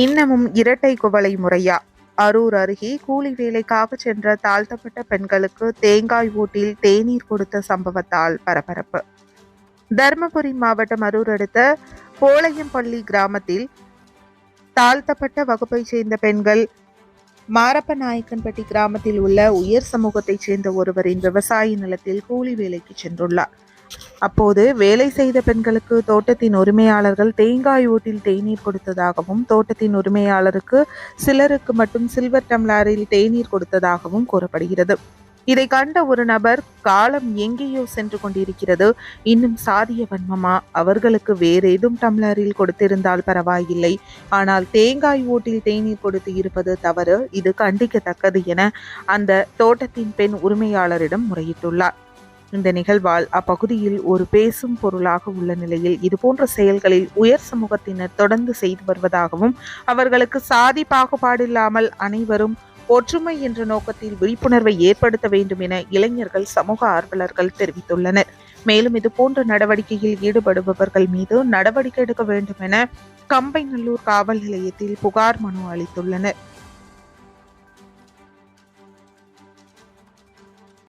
இன்னமும் இரட்டை குவளை முறையா? அரூர் அருகே கூலி வேலைக்காக சென்ற தாழ்த்தப்பட்ட பெண்களுக்கு தேங்காய் ஊட்டில் தேநீர் கொடுத்த சம்பவத்தால் பரபரப்பு. தருமபுரி மாவட்டம் அரூர் அடுத்த போளையம்பள்ளி கிராமத்தில் தாழ்த்தப்பட்ட வகுப்பைச் சேர்ந்த பெண்கள் மாரப்ப நாயக்கன்பட்டி கிராமத்தில் உள்ள உயர் சமூகத்தைச் சேர்ந்த ஒருவரின் விவசாய நிலத்தில் கூலி வேலைக்கு சென்றுள்ளார். அப்போது வேலை செய்த பெண்களுக்கு தோட்டத்தின் உரிமையாளர்கள் தேங்காய் ஊட்டில் தேநீர் கொடுத்ததாகவும் தோட்டத்தின் உரிமையாளருக்கு சிலருக்கு மட்டும் சில்வர் டம்ளாரில் தேநீர் கொடுத்ததாகவும் கூறப்படுகிறது. இதை கண்ட ஒரு நபர் காலம் எங்கேயோ சென்று கொண்டிருக்கிறது. இன்னும் சாதிய வன்மமா? அவர்களுக்கு வேறேதும் டம்ளரில் கொடுத்திருந்தால் பரவாயில்லை. ஆனால் தேங்காய் ஊட்டில் தேநீர் கொடுத்து இருப்பது தவறு. இது கண்டிக்கத்தக்கது என அந்த தோட்டத்தின் பெண் உரிமையாளரிடம் முறையிட்டுள்ளார். இந்த நிகழ்வால் அப்பகுதியில் ஒரு பேசும் பொருளாக உள்ள நிலையில் இதுபோன்ற செயல்களில் உயர் சமூகத்தினர் தொடர்ந்து செய்து வருவதாகவும் அவர்களுக்கு சாதி பாகுபாடில்லாமல் அனைவரும் ஒற்றுமை என்ற நோக்கத்தில் விழிப்புணர்வை ஏற்படுத்த வேண்டும் என இளைஞர்கள் சமூக ஆர்வலர்கள் தெரிவித்துள்ளனர். மேலும் இது போன்ற நடவடிக்கையில் ஈடுபடுபவர்கள் மீது நடவடிக்கை எடுக்க வேண்டும் என கம்பைநல்லூர் காவல் நிலையத்தில் புகார் மனு அளித்துள்ளனர்.